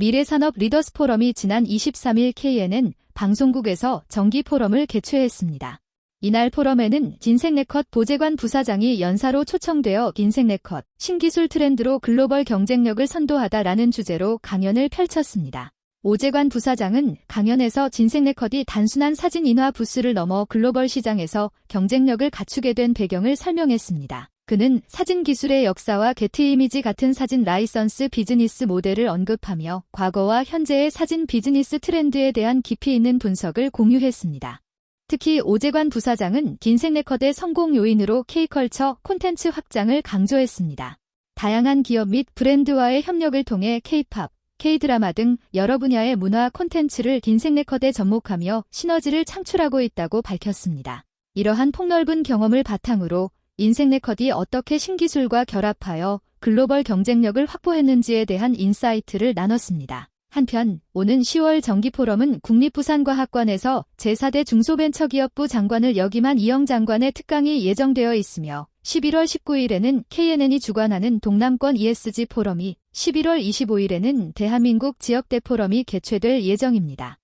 미래산업 리더스 포럼이 지난 23일 KNN 방송국에서 정기 포럼을 개최했습니다. 이날 포럼에는 진생네컷 보재관 부사장이 연사로 초청되어 인생네컷 신기술 트렌드로 글로벌 경쟁력을 선도하다라는 주제로 강연을 펼쳤습니다. 오재관 부사장은 강연에서 진생네컷이 단순한 사진 인화 부스를 넘어 글로벌 시장에서 경쟁력을 갖추게 된 배경을 설명했습니다. 그는 사진 기술의 역사와 게트 이미지 같은 사진 라이선스 비즈니스 모델을 언급하며 과거와 현재의 사진 비즈니스 트렌드에 대한 깊이 있는 분석을 공유했습니다. 특히 오재관 부사장은 긴생네컷의 성공 요인으로 K컬처 콘텐츠 확장을 강조했습니다. 다양한 기업 및 브랜드와의 협력을 통해 K-팝, K-드라마 등 여러 분야의 문화 콘텐츠를 긴생네컷에 접목하며 시너지를 창출하고 있다고 밝혔습니다. 이러한 폭넓은 경험을 바탕으로 인생네컷이 어떻게 신기술과 결합하여 글로벌 경쟁력을 확보했는지에 대한 인사이트를 나눴습니다. 한편 오는 10월 정기포럼은 국립부산과학관에서 제4대 중소벤처기업부 장관을 역임한 이영 장관의 특강이 예정되어 있으며 11월 19일에는 KNN이 주관하는 동남권 ESG 포럼이 11월 25일에는 대한민국 지역대 포럼이 개최될 예정입니다.